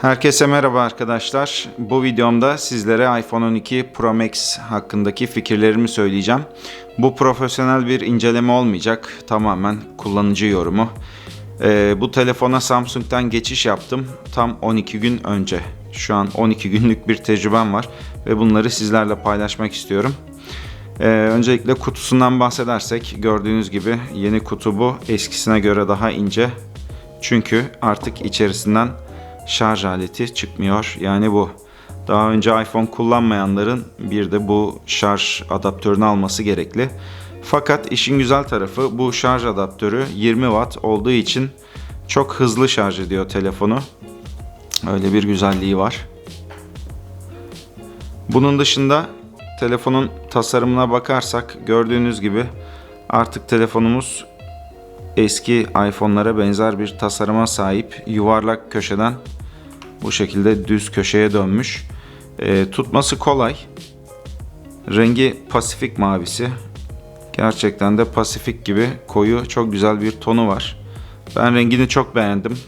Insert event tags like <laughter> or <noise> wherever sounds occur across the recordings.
Herkese merhaba arkadaşlar. Bu videomda sizlere iPhone 12 Pro Max hakkındaki fikirlerimi söyleyeceğim. Bu profesyonel bir inceleme olmayacak. Tamamen kullanıcı yorumu. Ee, bu telefona Samsung'dan geçiş yaptım tam 12 gün önce. Şu an 12 günlük bir tecrübem var ve bunları sizlerle paylaşmak istiyorum. Ee, öncelikle kutusundan bahsedersek gördüğünüz gibi yeni kutu bu. Eskisine göre daha ince. Çünkü artık içerisinden şarj aleti çıkmıyor. Yani bu. Daha önce iPhone kullanmayanların bir de bu şarj adaptörünü alması gerekli. Fakat işin güzel tarafı bu şarj adaptörü 20 watt olduğu için çok hızlı şarj ediyor telefonu. Öyle bir güzelliği var. Bunun dışında telefonun tasarımına bakarsak gördüğünüz gibi artık telefonumuz eski iPhone'lara benzer bir tasarıma sahip. Yuvarlak köşeden bu şekilde düz köşeye dönmüş. E, tutması kolay. Rengi Pasifik mavisi. Gerçekten de Pasifik gibi koyu çok güzel bir tonu var. Ben rengini çok beğendim.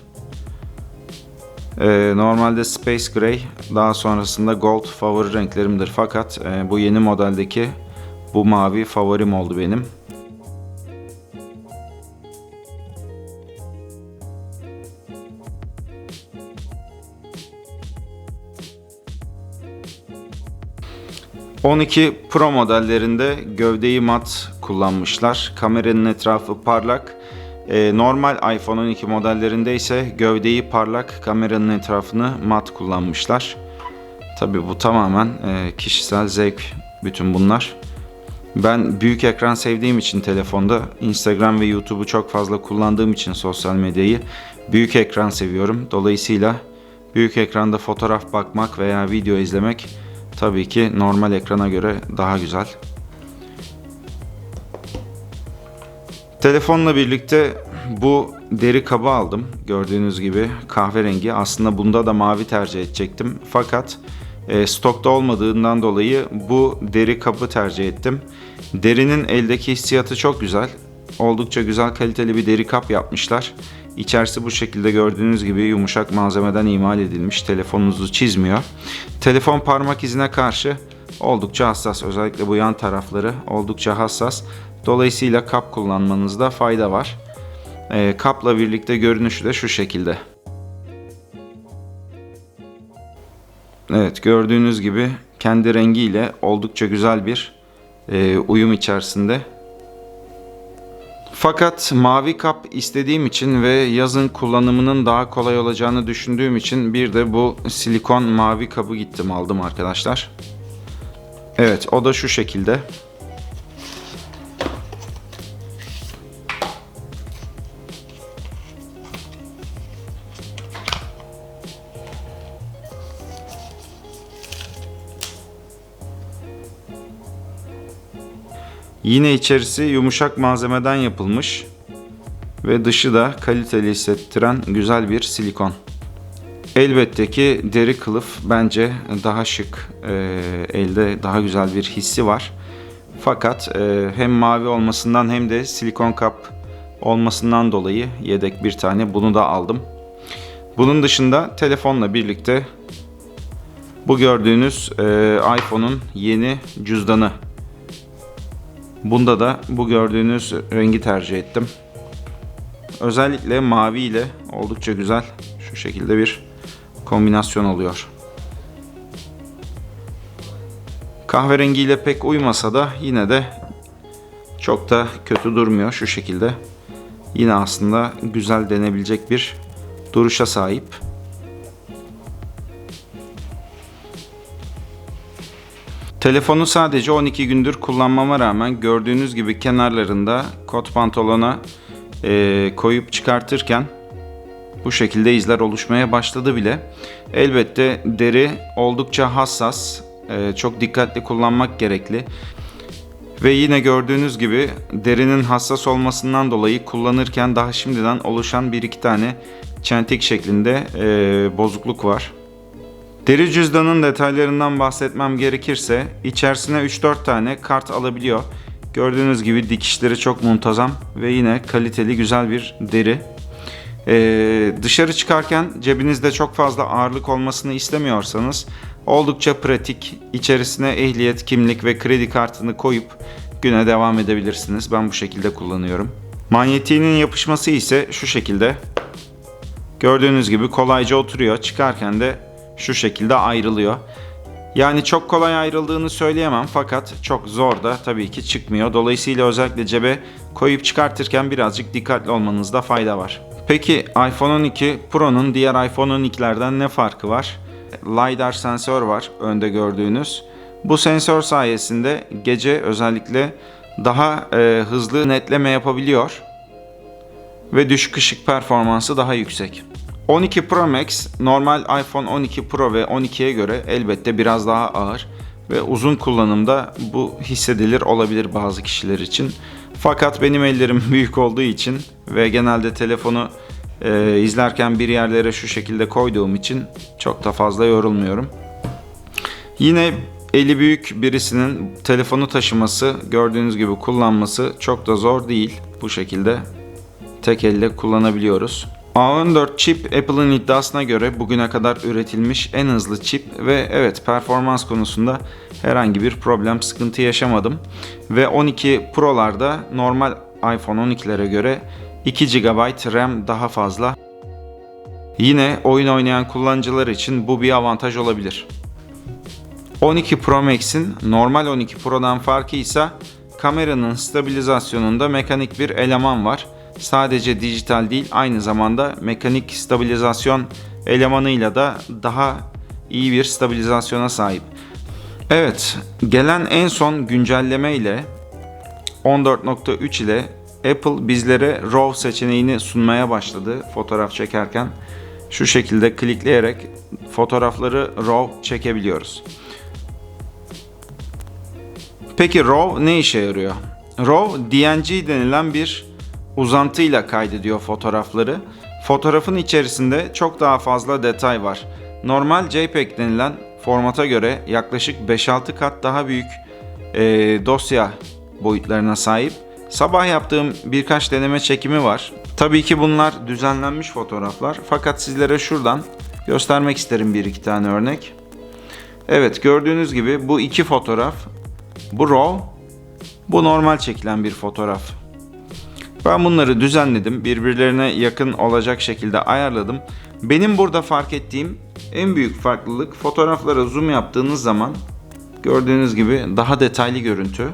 E, normalde Space Gray daha sonrasında Gold favori renklerimdir. Fakat e, bu yeni modeldeki bu mavi favorim oldu benim. ...12 Pro modellerinde gövdeyi mat kullanmışlar. Kameranın etrafı parlak. Ee, normal iPhone 12 modellerinde ise gövdeyi parlak, kameranın etrafını mat kullanmışlar. Tabi bu tamamen e, kişisel zevk bütün bunlar. Ben büyük ekran sevdiğim için telefonda Instagram ve YouTube'u çok fazla kullandığım için sosyal medyayı büyük ekran seviyorum. Dolayısıyla büyük ekranda fotoğraf bakmak veya video izlemek tabii ki normal ekrana göre daha güzel. Telefonla birlikte bu deri kabı aldım. Gördüğünüz gibi kahverengi. Aslında bunda da mavi tercih edecektim. Fakat e, stokta olmadığından dolayı bu deri kabı tercih ettim. Derinin eldeki hissiyatı çok güzel. Oldukça güzel kaliteli bir deri kap yapmışlar. İçerisi bu şekilde gördüğünüz gibi yumuşak malzemeden imal edilmiş. Telefonunuzu çizmiyor. Telefon parmak izine karşı oldukça hassas. Özellikle bu yan tarafları oldukça hassas. Dolayısıyla kap kullanmanızda fayda var. E, kapla birlikte görünüşü de şu şekilde. Evet gördüğünüz gibi kendi rengiyle oldukça güzel bir e, uyum içerisinde. Fakat mavi kap istediğim için ve yazın kullanımının daha kolay olacağını düşündüğüm için bir de bu silikon mavi kabı gittim aldım arkadaşlar. Evet o da şu şekilde. Yine içerisi yumuşak malzemeden yapılmış ve dışı da kaliteli hissettiren güzel bir silikon. Elbette ki deri kılıf bence daha şık, e, elde daha güzel bir hissi var. Fakat e, hem mavi olmasından hem de silikon kap olmasından dolayı yedek bir tane bunu da aldım. Bunun dışında telefonla birlikte bu gördüğünüz e, iPhone'un yeni cüzdanı Bunda da bu gördüğünüz rengi tercih ettim. Özellikle mavi ile oldukça güzel şu şekilde bir kombinasyon oluyor. Kahverengiyle pek uymasa da yine de çok da kötü durmuyor şu şekilde. Yine aslında güzel denebilecek bir duruşa sahip. Telefonu sadece 12 gündür kullanmama rağmen gördüğünüz gibi kenarlarında kot pantolona e, koyup çıkartırken bu şekilde izler oluşmaya başladı bile. Elbette deri oldukça hassas, e, çok dikkatli kullanmak gerekli. Ve yine gördüğünüz gibi derinin hassas olmasından dolayı kullanırken daha şimdiden oluşan bir iki tane çentik şeklinde e, bozukluk var. Deri cüzdanın detaylarından bahsetmem gerekirse içerisine 3-4 tane kart alabiliyor. Gördüğünüz gibi dikişleri çok muntazam ve yine kaliteli güzel bir deri. Ee, dışarı çıkarken cebinizde çok fazla ağırlık olmasını istemiyorsanız oldukça pratik. İçerisine ehliyet, kimlik ve kredi kartını koyup güne devam edebilirsiniz. Ben bu şekilde kullanıyorum. Manyetiğinin yapışması ise şu şekilde. Gördüğünüz gibi kolayca oturuyor. Çıkarken de şu şekilde ayrılıyor. Yani çok kolay ayrıldığını söyleyemem fakat çok zor da tabii ki çıkmıyor. Dolayısıyla özellikle cebe koyup çıkartırken birazcık dikkatli olmanızda fayda var. Peki iPhone 12 Pro'nun diğer iPhone 12'lerden ne farkı var? LiDAR sensör var önde gördüğünüz. Bu sensör sayesinde gece özellikle daha e, hızlı netleme yapabiliyor ve düşük ışık performansı daha yüksek. 12 Pro Max normal iPhone 12 Pro ve 12'ye göre elbette biraz daha ağır ve uzun kullanımda bu hissedilir olabilir bazı kişiler için. Fakat benim ellerim <laughs> büyük olduğu için ve genelde telefonu e, izlerken bir yerlere şu şekilde koyduğum için çok da fazla yorulmuyorum. Yine eli büyük birisinin telefonu taşıması, gördüğünüz gibi kullanması çok da zor değil. Bu şekilde tek elle kullanabiliyoruz. A14 çip Apple'ın iddiasına göre bugüne kadar üretilmiş en hızlı çip ve evet performans konusunda herhangi bir problem sıkıntı yaşamadım. Ve 12 Pro'larda normal iPhone 12'lere göre 2 GB RAM daha fazla. Yine oyun oynayan kullanıcılar için bu bir avantaj olabilir. 12 Pro Max'in normal 12 Pro'dan farkı ise kameranın stabilizasyonunda mekanik bir eleman var. Sadece dijital değil aynı zamanda mekanik stabilizasyon elemanıyla da daha iyi bir stabilizasyona sahip. Evet, gelen en son güncelleme ile 14.3 ile Apple bizlere RAW seçeneğini sunmaya başladı fotoğraf çekerken. Şu şekilde klikleyerek fotoğrafları RAW çekebiliyoruz. Peki RAW ne işe yarıyor? RAW DNG denilen bir uzantıyla kaydediyor fotoğrafları. Fotoğrafın içerisinde çok daha fazla detay var. Normal JPEG denilen formata göre yaklaşık 5-6 kat daha büyük e, dosya boyutlarına sahip. Sabah yaptığım birkaç deneme çekimi var. Tabii ki bunlar düzenlenmiş fotoğraflar. Fakat sizlere şuradan göstermek isterim bir iki tane örnek. Evet gördüğünüz gibi bu iki fotoğraf. Bu RAW, bu normal çekilen bir fotoğraf. Ben bunları düzenledim. Birbirlerine yakın olacak şekilde ayarladım. Benim burada fark ettiğim en büyük farklılık fotoğraflara zoom yaptığınız zaman gördüğünüz gibi daha detaylı görüntü.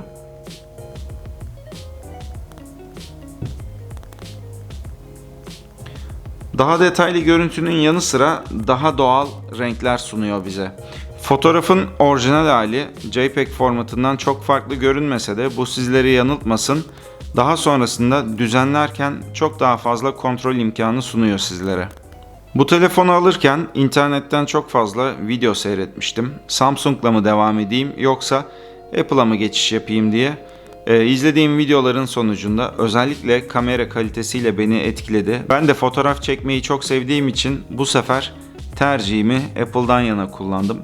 Daha detaylı görüntünün yanı sıra daha doğal renkler sunuyor bize. Fotoğrafın orijinal hali JPEG formatından çok farklı görünmese de bu sizleri yanıltmasın. Daha sonrasında düzenlerken çok daha fazla kontrol imkanı sunuyor sizlere. Bu telefonu alırken internetten çok fazla video seyretmiştim. Samsung'la mı devam edeyim yoksa Apple'a mı geçiş yapayım diye. Ee, izlediğim videoların sonucunda özellikle kamera kalitesiyle beni etkiledi. Ben de fotoğraf çekmeyi çok sevdiğim için bu sefer tercihimi Apple'dan yana kullandım.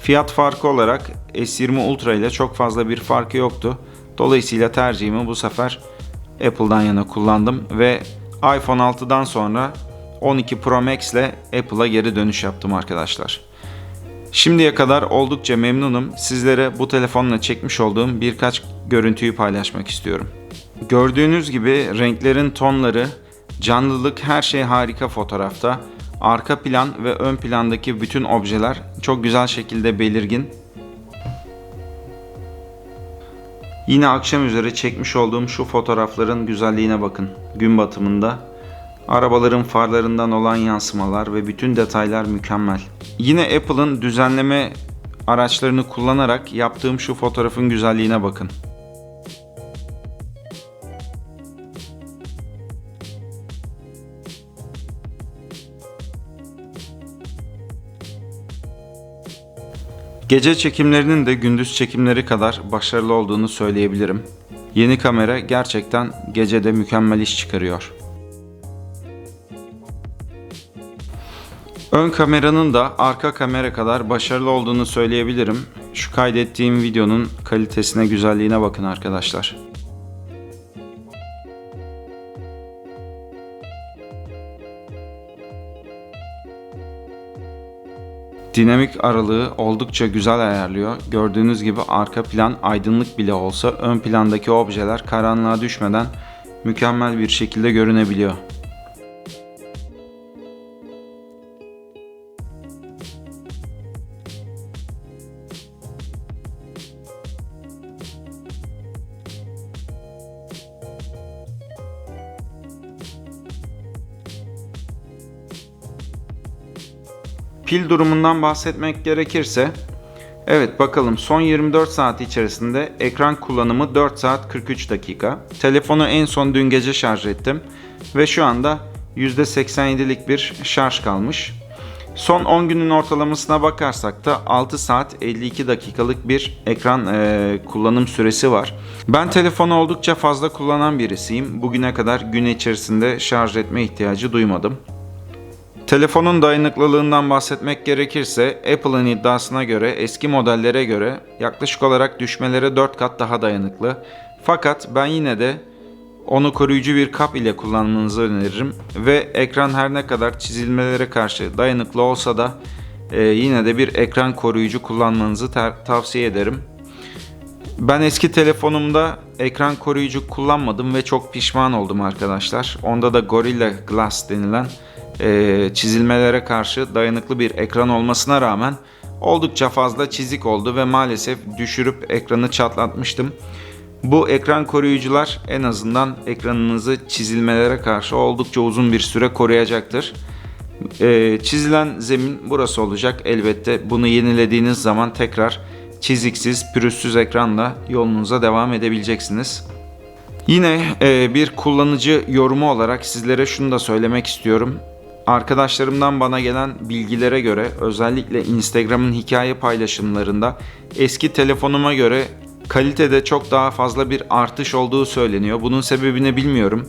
Fiyat farkı olarak S20 Ultra ile çok fazla bir farkı yoktu. Dolayısıyla tercihimi bu sefer Apple'dan yana kullandım ve iPhone 6'dan sonra 12 Pro Max ile Apple'a geri dönüş yaptım arkadaşlar. Şimdiye kadar oldukça memnunum. Sizlere bu telefonla çekmiş olduğum birkaç görüntüyü paylaşmak istiyorum. Gördüğünüz gibi renklerin tonları, canlılık her şey harika fotoğrafta. Arka plan ve ön plandaki bütün objeler çok güzel şekilde belirgin. Yine akşam üzere çekmiş olduğum şu fotoğrafların güzelliğine bakın. Gün batımında arabaların farlarından olan yansımalar ve bütün detaylar mükemmel. Yine Apple'ın düzenleme araçlarını kullanarak yaptığım şu fotoğrafın güzelliğine bakın. Gece çekimlerinin de gündüz çekimleri kadar başarılı olduğunu söyleyebilirim. Yeni kamera gerçekten gecede mükemmel iş çıkarıyor. Ön kameranın da arka kamera kadar başarılı olduğunu söyleyebilirim. Şu kaydettiğim videonun kalitesine, güzelliğine bakın arkadaşlar. Dinamik aralığı oldukça güzel ayarlıyor. Gördüğünüz gibi arka plan aydınlık bile olsa ön plandaki objeler karanlığa düşmeden mükemmel bir şekilde görünebiliyor. Pil durumundan bahsetmek gerekirse Evet bakalım son 24 saat içerisinde ekran kullanımı 4 saat 43 dakika. Telefonu en son dün gece şarj ettim ve şu anda %87'lik bir şarj kalmış. Son 10 günün ortalamasına bakarsak da 6 saat 52 dakikalık bir ekran e, kullanım süresi var. Ben telefonu oldukça fazla kullanan birisiyim. Bugüne kadar gün içerisinde şarj etme ihtiyacı duymadım. Telefonun dayanıklılığından bahsetmek gerekirse Apple'ın iddiasına göre eski modellere göre yaklaşık olarak düşmelere 4 kat daha dayanıklı. Fakat ben yine de onu koruyucu bir kap ile kullanmanızı öneririm ve ekran her ne kadar çizilmelere karşı dayanıklı olsa da e, yine de bir ekran koruyucu kullanmanızı tavsiye ederim. Ben eski telefonumda ekran koruyucu kullanmadım ve çok pişman oldum arkadaşlar. Onda da Gorilla Glass denilen e, çizilmelere karşı dayanıklı bir ekran olmasına rağmen oldukça fazla çizik oldu ve maalesef düşürüp ekranı çatlatmıştım. Bu ekran koruyucular en azından ekranınızı çizilmelere karşı oldukça uzun bir süre koruyacaktır. Ee, çizilen zemin burası olacak. Elbette bunu yenilediğiniz zaman tekrar çiziksiz, pürüzsüz ekranla yolunuza devam edebileceksiniz. Yine e, bir kullanıcı yorumu olarak sizlere şunu da söylemek istiyorum. Arkadaşlarımdan bana gelen bilgilere göre özellikle Instagram'ın hikaye paylaşımlarında eski telefonuma göre kalitede çok daha fazla bir artış olduğu söyleniyor. Bunun sebebini bilmiyorum.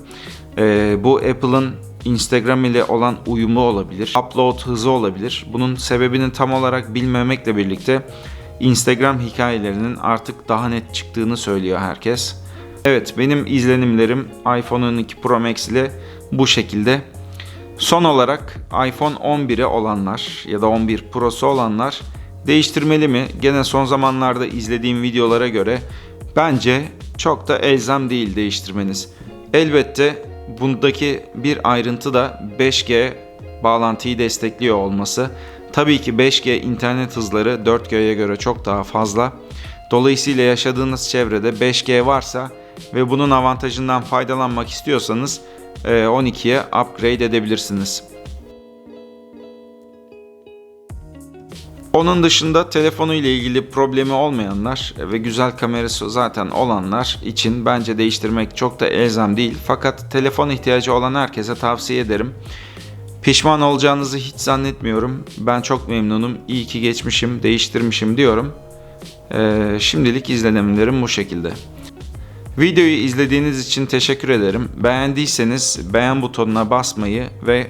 Ee, bu Apple'ın Instagram ile olan uyumu olabilir. Upload hızı olabilir. Bunun sebebini tam olarak bilmemekle birlikte Instagram hikayelerinin artık daha net çıktığını söylüyor herkes. Evet benim izlenimlerim iPhone 12 Pro Max ile bu şekilde. Son olarak iPhone 11'i olanlar ya da 11 Pro'su olanlar değiştirmeli mi? Gene son zamanlarda izlediğim videolara göre bence çok da elzem değil değiştirmeniz. Elbette bundaki bir ayrıntı da 5G bağlantıyı destekliyor olması. Tabii ki 5G internet hızları 4G'ye göre çok daha fazla. Dolayısıyla yaşadığınız çevrede 5G varsa ve bunun avantajından faydalanmak istiyorsanız 12'ye upgrade edebilirsiniz. Onun dışında telefonu ile ilgili problemi olmayanlar ve güzel kamerası zaten olanlar için bence değiştirmek çok da elzem değil. Fakat telefon ihtiyacı olan herkese tavsiye ederim. Pişman olacağınızı hiç zannetmiyorum. Ben çok memnunum. İyi ki geçmişim, değiştirmişim diyorum. Ee, şimdilik izlenimlerim bu şekilde. Videoyu izlediğiniz için teşekkür ederim. Beğendiyseniz beğen butonuna basmayı ve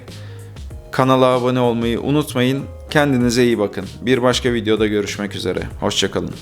kanala abone olmayı unutmayın. Kendinize iyi bakın. Bir başka videoda görüşmek üzere. Hoşçakalın.